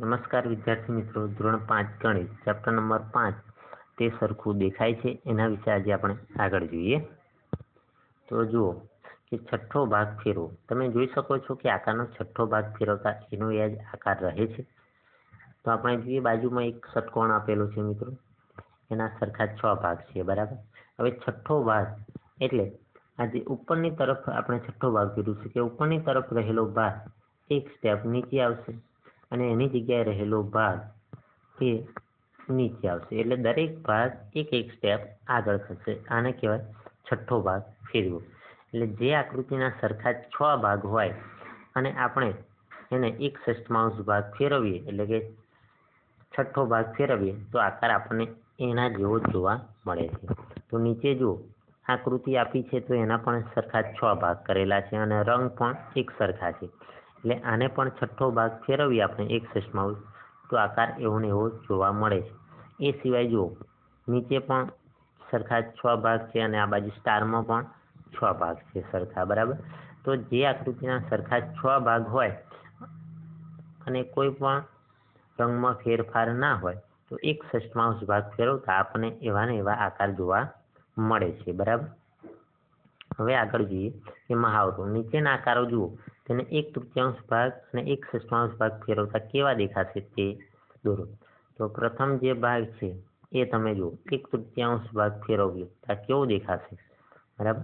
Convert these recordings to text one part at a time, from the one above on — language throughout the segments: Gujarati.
નમસ્કાર વિદ્યાર્થી મિત્રો, ધોરણ પાંચ ગણિત ચેપ્ટર નંબર પાંચ, તે સરખું દેખાય છે. એના વિશે આજે આપણે આગળ જોઈએ. તો જુઓ કે છઠ્ઠો ભાગ ફેરવો. તમે જોઈ શકો છો કે આકારનો છઠ્ઠો ભાગ ફેરવતા એનો એ જ આકાર રહે છે. તો આપણે જોઈએ બાજુમાં એક ષટકોણ આપેલો છે મિત્રો. એના સરખા છ ભાગ છે, બરાબર? હવે છઠ્ઠો ભાગ એટલે આજે ઉપરની તરફ આપણે છઠ્ઠો ભાગ જોયું છે કે ઉપરની તરફ રહેલો ભાગ એક સ્ટેપ નીચે આવશે. અને એની જગ્યાએ રહેલો ભાગ એ નીચે આવશે. એટલે દરેક ભાગ એક એક સ્ટેપ આગળ થશે. આને કહેવાય છઠ્ઠો ભાગ ફેરવો. એટલે જે આકૃતિના સરખા છ ભાગ હોય અને આપણે એને એક ષષ્ઠમાંશ ભાગ ફેરવીએ, એટલે કે છઠ્ઠો ભાગ ફેરવીએ, તો આકાર આપણને એના જેવો જોવા મળે છે. તો નીચે જુઓ. આકૃતિ આપી છે તો એના પણ સરખા છ ભાગ કરેલા છે અને રંગ પણ એક સરખા છે. એટલે આને પણ છઠ્ઠો ભાગ ફેરવીએ આપણે એક સસમાઉસ તો આકાર એવો ને એવો જોવા મળે છે. એ સિવાય જુઓ, નીચે પણ સરખા છ ભાગ છે અને આ બાજુ સ્ટારમાં પણ છ ભાગ છે સરખા, બરાબર? તો જે આકૃતિના સરખા છ ભાગ હોય અને કોઈ પણ રંગમાં ફેરફાર ના હોય, તો એક ષષ્ઠમાંશ ભાગ ફેરવતા આપણને એવા ને એવા આકાર જોવા મળે છે, બરાબર? હવે આગળ જોઈએ કે મહાવરો. નીચેના આકારો જુઓ. તેને એક તૃતીયાંશ ભાગ અને એક ષષ્ઠાંશ ભાગ ફેરવતા કેવા દેખાશે તે દોરો. તો પ્રથમ જે ભાગ છે એ તમે જુઓ. એક તૃતીયાંશ ભાગ ફેરવ્યો. આ કેવો દેખાશે? બરાબર?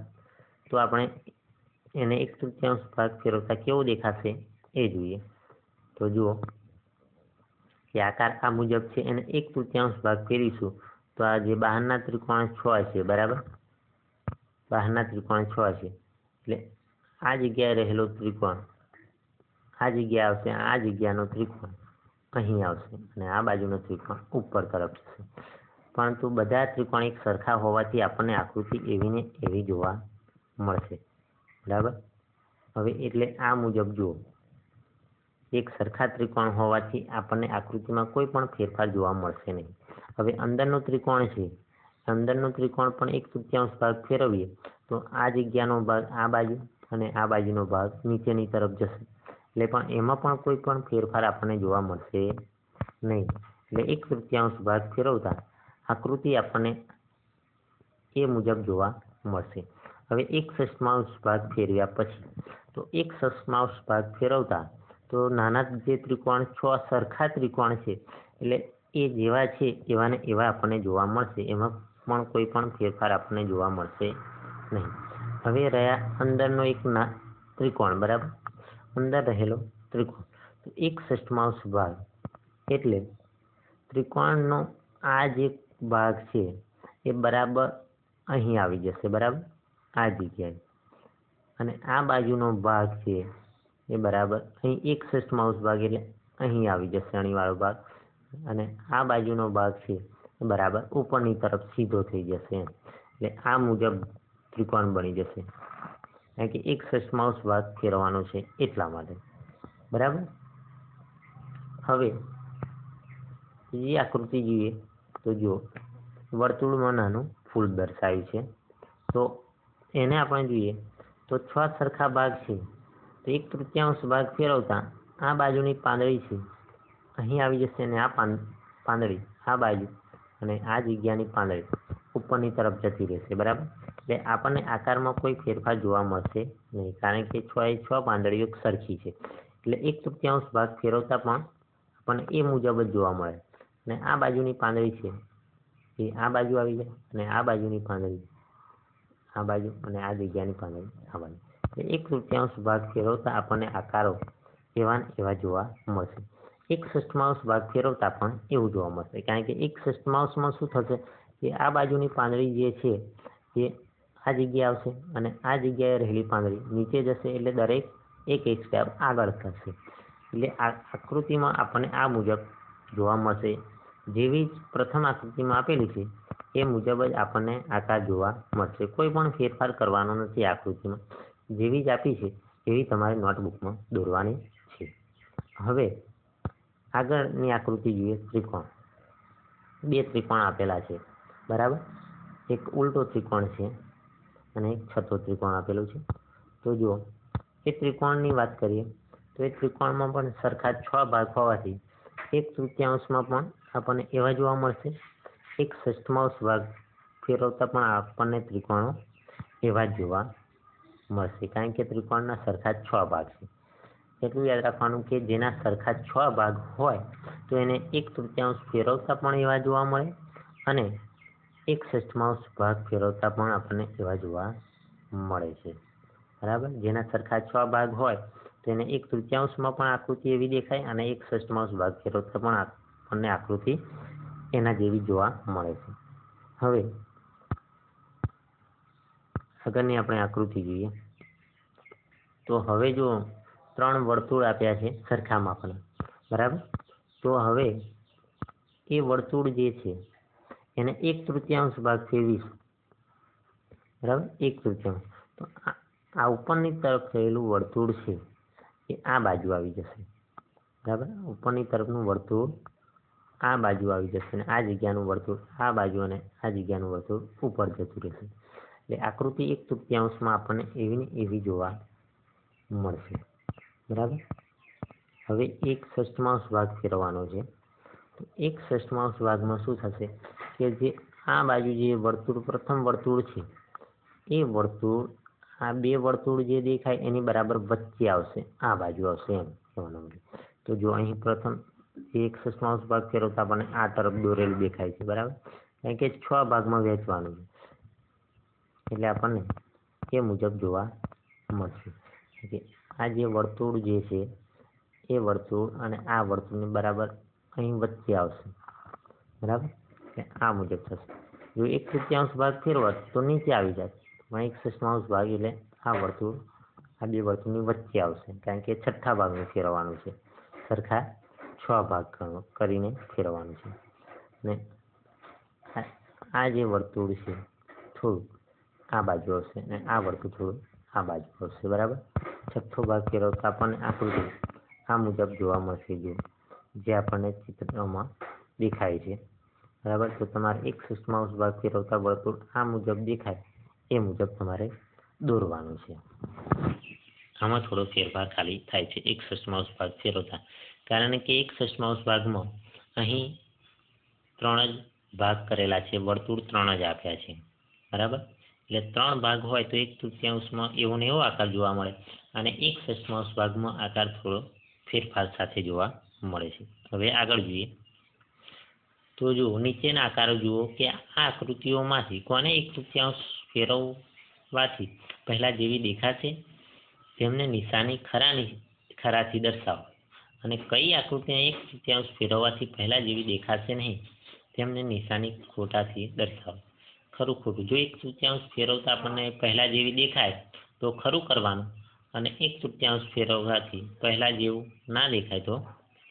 તો આપણે એને એક તૃતીયાંશ ભાગ ફેરવતા કેવો દેખાશે એ જોઈએ. તો જુઓ. કે આકાર આ મુજબ છે. એને એક તૃતીયાંશ ભાગ ફેરીશું. તો આ જે બહારના ત્રિકોણ છ છે. બરાબર? બહારના ત્રિકોણ છ છે. એટલે આ જગ્યાએ રહેલો ત્રિકોણ, આ જગ્યા આવશે, આ જગ્યાનો ત્રિકોણ અહીં આવશે અને આ બાજુનો ત્રિકોણ ઉપર તરફ જશે. પરંતુ બધા ત્રિકોણ એક સરખા હોવાથી આપણને આકૃતિ એવી ને એવી જોવા મળશે. બરાબર? હવે એટલે આ મુજબ જુઓ. એક સરખા ત્રિકોણ હોવાથી આપણને આકૃતિમાં કોઈ પણ ફેરફાર જોવા મળશે નહીં. હવે અંદરનો ત્રિકોણ છે. અંદરનો ત્રિકોણ પણ એક તૃતીયાંશ ભાગ ફેરવીએ, તો આ જગ્યાનો ભાગ આ બાજુ અને આ બાજુનો ભાગ નીચેની તરફ જશે. એટલે પણ એમાં પણ કોઈ પણ ફેરફાર આપણને જોવા મળશે નહીં. એટલે એક તૃતીયાંશ ભાગ ફેરવતા આકૃતિ આપણને એ મુજબ જોવા મળશે. હવે એક સસમાંશ ભાગ ફેરવ્યા પછી, તો એક સસમાંશ ભાગ ફેરવતા, તો નાના જે ત્રિકોણ છ સરખા ત્રિકોણ છે, એટલે એ જેવા છે એવા ને એવા આપણને જોવા મળશે. એમાં પણ કોઈ પણ ફેરફાર આપણને જોવા મળશે નહીં. હવે રહ્યા અંદરનો એક ના, ત્રિકોણ, બરાબર? અંદર રહેલો ત્રિકોણ. એક ષષ્ઠમાંશ ભાગ. એટલે ત્રિકોણનો આ જે ભાગ છે એ બરાબર અહીં આવી જશે, બરાબર? આ જગ્યાએ. અને આ બાજુનો ભાગ છે એ બરાબર અહીં એક ષષ્ઠમાંશ ભાગ એટલે અહીં આવી જશે અણીવાળો ભાગ. અને આ બાજુનો ભાગ છે બરાબર? ઉપરની તરફ સીધો થઈ જશે એટલે આ મુજબ ત્રિકોણ બની જશે. કારણ કે એક સસમાઉસ ભાગ ફેરવાનો છે એટલા માટે. બરાબર? હવે, બીજી આકૃતિ જોઈએ તો જો વર્તુળમાં નાનું ફૂલ દર્શાવ્યું છે. તો એને આપણે જોઈએ તો છ સરખા ભાગ છે. તો એક તૃતીયાંશ ભાગ ફેરવતા આ બાજુની પાંદડી છે. અહીં આવી જશે અને આ પાંદડી આ બાજુ. અને આ જગ્યાની પાંદડી ઉપરની તરફ જતી રહેશે, બરાબર? એટલે આપણને આકારમાં કોઈ ફેરફાર જોવા મળશે નહીં, કારણ કે છ એ છ પાંદડીઓ સરખી છે. એટલે એક તૃતીયાંશ ભાગ ફેરવતા પણ આપણને એ મુજબ જ જોવા મળે. અને આ બાજુની પાંદડી છે, એ આ બાજુ આવી જાય અને આ બાજુની પાંદડી, આ બાજુ અને આ જગ્યાની પાંદડી આ બાજુ એટલે એક તૃતીયાંશ ભાગ ફેરવતા આપણને આકારો એવા એવા જોવા મળશે. એક ષષ્ઠમાંશ ભાગ ફેરવતા પણ એવું જોવા મળશે. કારણ કે એક ષષ્ઠમાંશમાં શું થશે કે આ બાજુની પાંદડી જે છે એ આ જગ્યાએ આવશે અને આ જગ્યાએ રહેલી પાંદડી નીચે જશે એટલે દરેક એક એક સ્ટેપ આગળ થશે એટલે આ આકૃતિમાં આપણને આ મુજબ જોવા મળશે. જેવી જ પ્રથમ આકૃતિમાં આપેલી છે એ મુજબ જ આપણને આકાર જોવા મળશે. કોઈ પણ ફેરફાર કરવાનો નથી આકૃતિમાં. જેવી જ આપી છે એવી તમારે નોટબુકમાં દોરવાની છે. હવે આગળની આકૃતિ જોઈએ, ત્રિકોણ. બે ત્રિકોણ આપેલા છે, બરાબર? એક ઉલટો ત્રિકોણ છે અને એક છતો ત્રિકોણ આપેલું છે. તો જુઓ, એ ત્રિકોણની વાત કરીએ, તો એ ત્રિકોણમાં પણ સરખા છ ભાગ હોવાથી એક તૃતીયાંશમાં પણ આપણને એવા જોવા મળશે. એક ષષ્ઠમાંશ ભાગ ફેરવતા પણ આપણને ત્રિકોણો એવા જોવા મળશે, કારણ કે ત્રિકોણના સરખા છ ભાગ છે. એટલું યાદ રાખવાનું કે જેના સરખા છ ભાગ હોય, તો એને એક તૃતીયાંશ ફેરવતા પણ એવા જોવા મળે અને એક ષષ્ઠમાંશ ભાગ ફેરવતા પણ આપણને એવા જોવા મળે છે. બરાબર? જેના સરખા છ ભાગ હોય, તો એને એક તૃતીયાંશમાં પણ આકૃતિ એવી દેખાય અને એક ષષ્ઠમાંશ ભાગ ફેરવતા પણ આપણને આકૃતિ એના જેવી જોવા મળે છે. હવે, આગળની આપણે આકૃતિ જોઈએ. તો હવે જો ત્રણ વર્તુળ આપ્યા છે સરખા માપના. બરાબર? તો હવે એ વર્તુળ જે છે, એને એક તૃતીયાંશ ભાગ ફેરવીશું. બરાબર? એક તૃતીયાંશ. તો આ ઉપરની તરફ થયેલું વર્તુળ છે, એ આ બાજુ આવી જશે. બરાબર? ઉપરની તરફનું વર્તુળ આ બાજુ આવી જશે અને આ જગ્યાનું વર્તુળ આ બાજુ અને આ જગ્યાનું વર્તુળ ઉપર જતું રહેશે. એટલે આકૃતિ એક તૃતીયાંશમાં આપણને એવી ને એવી જોવા મળશે. બરાબર? હવે એક ષષ્ઠમાંશ ભાગ ફેરવાનો છે. તો એક ષષ્ઠમાંશ ભાગમાં શું થશે કે જે આ બાજુ જે વર્તુળ, પ્રથમ વર્તુળ છે, એ વર્તુળ, આ બે વર્તુળ જે દેખાય એની બરાબર વચ્ચે આવશે, આ બાજુ આવશે એમ કહેવાનું તો જો અહીં પ્રથમ એક ષષ્ઠમાંશ ભાગ ફેરવતા આપણને આ તરફ દોરેલ દેખાય છે, બરાબર? કારણ કે છ ભાગમાં વહેંચવાનું છે. એટલે આપણને એ મુજબ જોવા મળશે. આ જે વર્તુળ જે છે, એ વર્તુળ અને આ વર્તુળની બરાબર અહીં વચ્ચે આવશે. બરાબર? આ મુજબ થશે. જો એક તૃતીયાંશ ભાગ ફેરવત તો નીચે આવી જાય. એક ષષ્ઠમાંશ ભાગ એટલે આ વર્તુળ, આ બે વર્તુળની વચ્ચે આવશે. કારણ કે છઠ્ઠા ભાગનું ફેરવવાનું છે. સરખા છ ભાગ કરીને ફેરવવાનું છે. ને આ જે વર્તુળ છે થોડું આ બાજુ આવશે અને આ વર્તુળ થોડું આ બાજુ આવશે. બરાબર? છઠ્ઠો ભાગ ફેરવતા આપણને આકૃતિ આ મુજબ જોવા મળશે જો, જે આપણને ચિત્રમાં દેખાય છે. બરાબર? તો તમારે એક સુષ્માઉસ ભાગ ફેરવતા વર્તુળ આ મુજબ દેખાય, એ મુજબ તમારે દોરવાનું છે. આમાં થોડો ફેરફાર ખાલી થાય છે. એક સુષ્માઉસ ભાગ ફેરવતા કારણ કે એક સુષ્માઉસ ભાગમાં અહીં ત્રણ જ ભાગ કરેલા છે. વર્તુળ ત્રણ જ આપ્યા છે. બરાબર? એટલે ત્રણ ભાગ હોય તો એક તૃતીયાંશમાં એવો ને એવો આકાર જોવા મળે. અને એક ષષ્ઠમાંશ ભાગમાં આકાર થોડો ફેરફાર સાથે જોવા મળે છે. હવે આગળ જોઈએ. તો જુઓ, નીચેના આકારો જુઓ કે આ આકૃતિઓમાંથી કોને એક તૃતીયાંશ ફેરવવાથી પહેલાં જેવી દેખાશે? તેમને નિશાની ખરાની, ખરાથી દર્શાવો. અને કઈ આકૃતિને એક તૃતીયાંશ ફેરવવાથી પહેલાં જેવી દેખાશે નહીં? તેમને નિશાની ખોટાથી દર્શાવો. ખરું ખોટું. જો એક તૃતીયાંશ ફેરવતા આપણને પહેલા જેવી દેખાય, તો ખરું કરવાનું. અને એક તૃતીયાંશ ફેરવવાથી પહેલા જેવું ના દેખાય, તો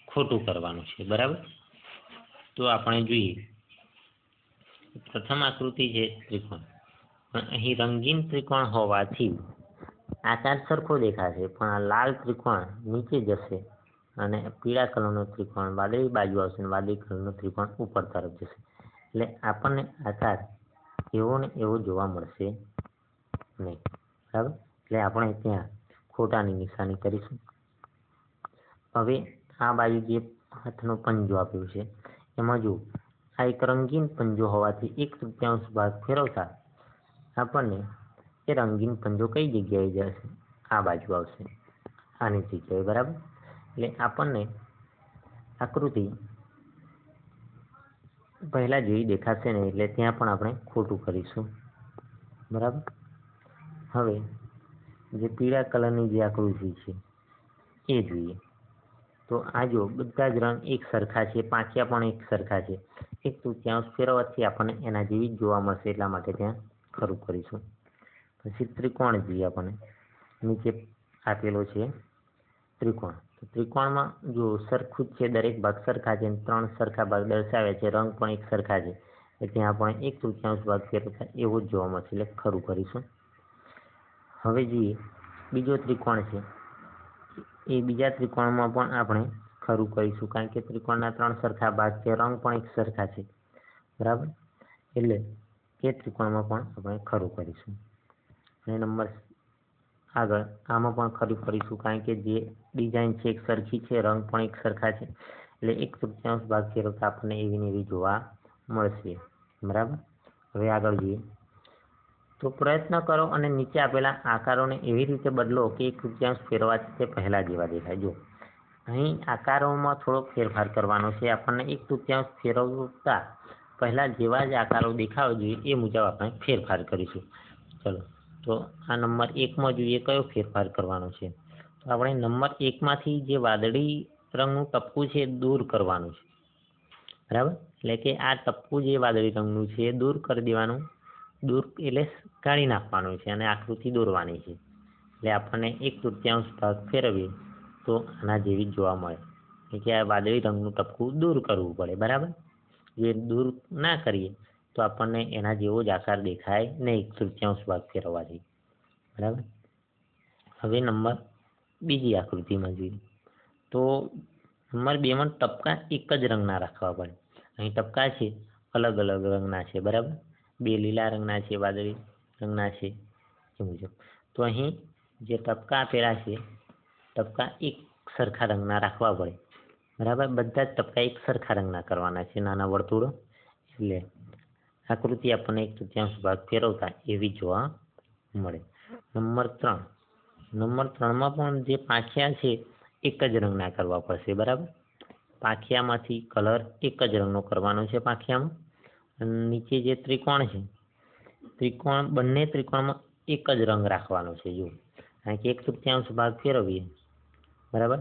ખોટું કરવાનું છે. બરાબર? તો આપણે જોઈએ. પ્રથમ આકૃતિ છે ત્રિકોણ. પણ અહીં રંગીન ત્રિકોણ હોવાથી આકાર સરખો દેખાશે, પણ આ લાલ ત્રિકોણ નીચે જશે અને પીળા કલરનો ત્રિકોણ વાદળી બાજુ આવશે અને વાદળી કલરનો ત્રિકોણ ઉપર તરફ જશે. એટલે આપણને આકાર એવો ને એવો જોવા મળશે નહીં. બરાબર? એટલે આપણે ત્યાં ખોટાની નિશાની કરીશું. હવે આ બાજુ જે હાથનો પંજો આપ્યો છે, એમાં જો આ એક રંગીન પંજો હોવાથી એક તૃતીયાંશ ભાગ ફેરવતા આપણને એ રંગીન પંજો કઈ જગ્યાએ જશે? આ બાજુ આવશે. આની જગ્યાએ, બરાબર? એટલે આપણને આકૃતિ પહેલા જેવી દેખાશે ને એટલે ત્યાં પણ આપણે ખોટું કરીશું. બરાબર? હવે, જે પીળા કલરની જે આકૃતિ છે, એ જોઈએ. તો આ જો બધા જ રંગ એક સરખા છે, પાંચિયા પણ એક સરખા છે. એક તો ત્યાં ફેરવવાથી આપણને એના જેવી જ જોવા મળશે, એટલા માટે ત્યાં ખરું કરીશું. પછી ત્રિકોણ જોઈએ આપણને નીચે આપેલો છે, ત્રિકોણ. ત્રિકોણમાં જો સરખું જ છે, દરેક ભાગ સરખા છે ત્રણ સરખા ભાગ દર્શાવે છે, રંગ પણ એક સરખા છે. એટલે આપણે પણ એક તૃતીયાંશ ભાગ ફેરવતા એવું જ જોવા મળશે, એટલે ખરું કરીશું. હવે જોઈએ, બીજો ત્રિકોણ છે. એ બીજા ત્રિકોણમાં પણ આપણે ખરું કરીશું, કારણ કે ત્રિકોણના ત્રણ સરખા ભાગ છે, રંગ પણ એક સરખા છે. બરાબર? એટલે એ ત્રિકોણમાં પણ આપણે ખરું કરીશું. અને નંબર આગળ. આમાં પણ ખરી ફરીશું કારણ કે જે ડિઝાઇન છે એક સરખી છે, રંગ પણ એક સરખા છે. એટલે એક તૃતીયાંશ ભાગ ફેરવતા આપણને એવી ને એવી જોવા મળશે. બરાબર? હવે આગળ જોઈએ. તો પ્રયત્ન કરો અને નીચે આપેલા આકારોને એવી રીતે બદલો કે એક તૃતીયાંશ ફેરવાથી તે પહેલાં જેવા દેખાય. જો અહીં આકારોમાં થોડો ફેરફાર કરવાનો છે. આપણને એક તૃતીયાંશ ફેરવતા પહેલાં જેવા જ આકારો દેખાવા જોઈએ. એ મુજબ આપણે ફેરફાર કરીશું. ચલો. તો આ નંબર એકમાં જોઈએ કયો ફેરફાર કરવાનો છે. તો આપણે નંબર એકમાંથી જે વાદળી રંગનું ટપકું છે દૂર કરવાનું છે. બરાબર? એટલે કે આ ટપકું જે વાદળી રંગનું છે એ દૂર કરી દેવાનું. દૂર એટલે કાઢી નાખવાનું છે અને આકૃતિ દોરવાની છે. એટલે આપણને એક તૃતીયાંશ ભાગ ફેરવીએ તો આના જેવી જોવા મળે. એટલે કે આ વાદળી રંગનું ટપકું દૂર કરવું પડે. બરાબર? જો દૂર ના કરીએ તો આપણને એના જેવો જ આકાર દેખાય નહીં એક તૃતીયાંશ ભાગ ફેરવવાથી બરાબર? હવે નંબર બીજી આકૃતિમાં જોઈએ. તો નંબર બેમાં ટપકા એક જ રંગના રાખવા પડે. અહીં ટપકા છે, અલગ અલગ રંગના છે, બરાબર? બે લીલા રંગના છે, વાદળી રંગના છે એ તો અહીં જે ટપકા આપેલા છે, ટપકા એક સરખા રંગના રાખવા પડે. બરાબર? બધા જ ટપકા એક સરખા રંગના કરવાના છે, નાના વર્તુળો. એટલે આકૃતિ આપણને એક તૃતીયાંશ ભાગ ફેરવતા એવી જોવા મળે. નંબર ત્રણ. નંબર ત્રણમાં પણ જે પાંખિયા છે, એક જ રંગના કરવા પડશે, બરાબર? પાંખિયામાંથી કલર એક જ રંગનો કરવાનો છે પાંખિયામાં. નીચે જે ત્રિકોણ છે, ત્રિકોણ, બંને ત્રિકોણમાં એક જ રંગ રાખવાનો છે જો કારણ કે એક તૃતીયાંશ ભાગ ફેરવીએ, બરાબર?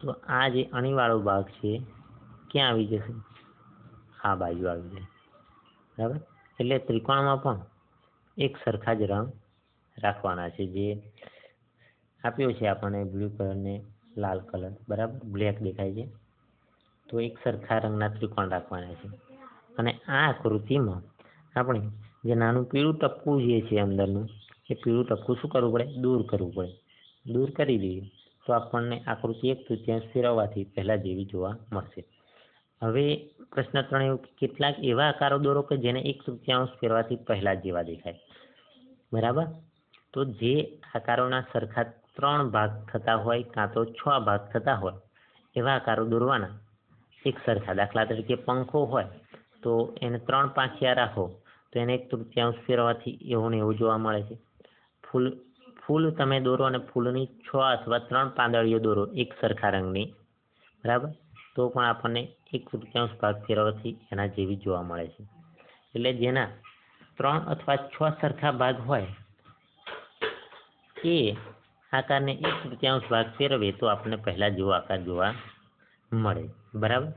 તો આ જે અણીવાળો ભાગ છે, ક્યાં આવી જશે? આ બાજુ આવી જાય. બરાબર? એટલે ત્રિકોણમાં પણ એક સરખા જ રંગ રાખવાના છે જે આપ્યો છે આપણને બ્લુ કલર ને લાલ કલર, બરાબર? બ્લેક દેખાય છે. તો એક સરખા રંગના ત્રિકોણ રાખવાના છે. અને આ આકૃતિમાં આપણે જે નાનું પીળું ટપકું જે છે અંદરનું, એ પીળું ટપકું શું કરવું પડે? દૂર કરવું પડે. દૂર કરી દઈએ તો આપણને આકૃતિ એક તૃતીયાંશ ફેરવવાથી પહેલાં જેવી જોવા મળશે. હવે પ્રશ્ન ત્રણ એવું કેટલાક એવા આકારો દોરો કે જેને એક તૃતીયાંશ ફેરવાથી પહેલાં જેવા દેખાય. બરાબર? તો જે આકારોના સરખા ત્રણ ભાગ થતા હોય કાં તો છ ભાગ થતા હોય, એવા આકારો દોરવાના. એક સરખા દાખલા તરીકે પંખો હોય, તો એને ત્રણ પાંખિયા રાખો તો એને એક તૃતીયાંશ ફેરવાથી એવું ને એવું જોવા મળે છે. ફૂલ ફૂલ તમે દોરો અને ફૂલની છ અથવા ત્રણ પાંદડીઓ દોરો એક સરખા રંગની. બરાબર? તો પણ આપણને એક તૃતીયાંશ ભાગ ફેરવવાથી એના જેવી જોવા મળે છે. એટલે જેના ત્રણ અથવા છ સરખા ભાગ હોય, એ આકારને એક તૃતીયાંશ ભાગ ફેરવે તો આપણને પહેલા જેવો આકાર જોવા મળે. બરાબર?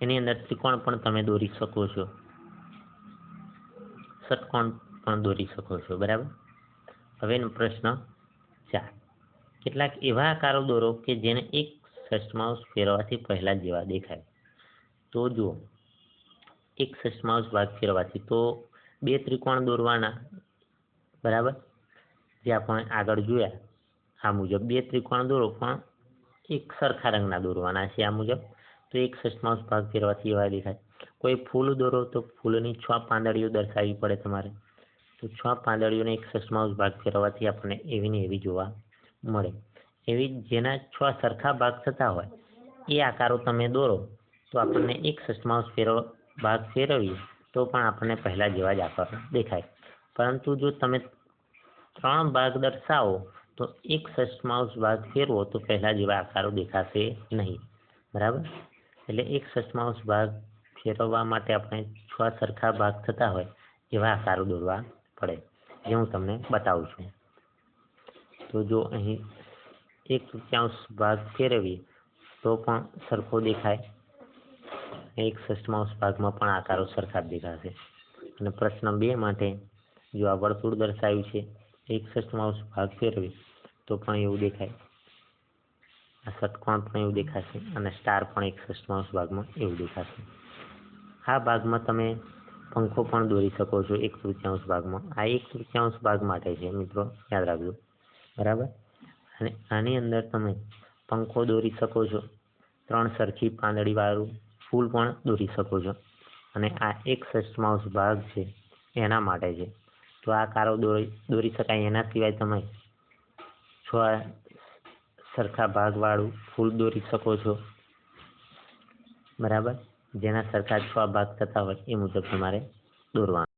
એની અંદર ત્રિકોણ પણ તમે દોરી શકો છો. ષટકોણ પણ દોરી શકો છો. બરાબર? હવે પ્રશ્ન ચાર. કેટલાક એવા આકારો દોરો કે જેને એક ષષ્ઠમાંશ ફેરવાથી પહેલા જેવા દેખાય. તો જુઓ, એક ષષ્ઠમાંશ ભાગ ફેરવાથી. તો બે ત્રિકોણ દોરવાના, બરાબર? જે આપણે આગળ જોયા, આ મુજબ બે ત્રિકોણ દોરો, પણ એક સરખા રંગના દોરવાના છે આ મુજબ. તો એક ષષ્ઠમાંશ ભાગ ફેરવાથી એવા દેખાય. કોઈ ફૂલ દોરો તો ફૂલની છ પાંદડીઓ દર્શાવવી પડે તમારે. તો છ પાંદડીઓને એક ષષ્ઠમાંશ ભાગ ફેરવવાથી આપણને એવી ને એવી જોવા મળે. એવી જેના છ સરખા ભાગ થતા હોય, એ આકારો તમે દોરો, તો આપણને એક ષષ્ઠમાંશ ફેરવ ભાગ ફેરવીએ, તો પણ આપણને પહેલા જેવા જ આકાર દેખાય. પરંતુ જો તમે ત્રણ ભાગ દર્શાવો, તો એક ષષ્ઠમાંશ ભાગ ફેરવો, તો પહેલા જેવા આકારો દેખાશે નહીં. બરાબર? એટલે એક ષષ્ઠમાંશ ભાગ ફેરવવા માટે આપણે છ સરખા ભાગ થતા હોય, એવા આકારો દોરવા પડે, જે હું તમને બતાવું છું. તો જો અહીં એક તૃતીયાંશ ભાગ ફેરવીએ, તો પણ સરખો દેખાય. એક ષષ્ઠમાંશ ભાગમાં પણ આકારો સરખા દેખાશે. અને પ્રશ્ન બે માટે જો આ વર્તુળ દર્શાવ્યું છે, એક ષષ્ઠમાંશ ભાગ ફેરવીએ, તો પણ એવું દેખાય. આ ષટકોણ પણ એવું દેખાશે અને સ્ટાર પણ એક ષષ્ઠમાંશ ભાગમાં એવું દેખાશે. આ ભાગમાં તમે પંખો પણ દોરી શકો છો એક તૃતીયાંશ ભાગમાં. આ એક તૃતીયાંશ ભાગ માટે છે, મિત્રો, યાદ રાખજો. બરાબર? અને આની અંદર તમે પંખો દોરી શકો છો, ત્રણ સરખી પાંદડીવાળું ફૂલ પણ દોરી શકો છો. અને આ એક ષષ્ઠમાંશ ભાગ છે, એના માટે છે. તો આ કારો દોરી દોરી શકાય એના સિવાય તમે છ સરખા ભાગવાળું ફૂલ દોરી શકો છો. બરાબર? જેના સરખા છ ભાગ થતા હોય એ મુજબ તમારે દોરવાનું.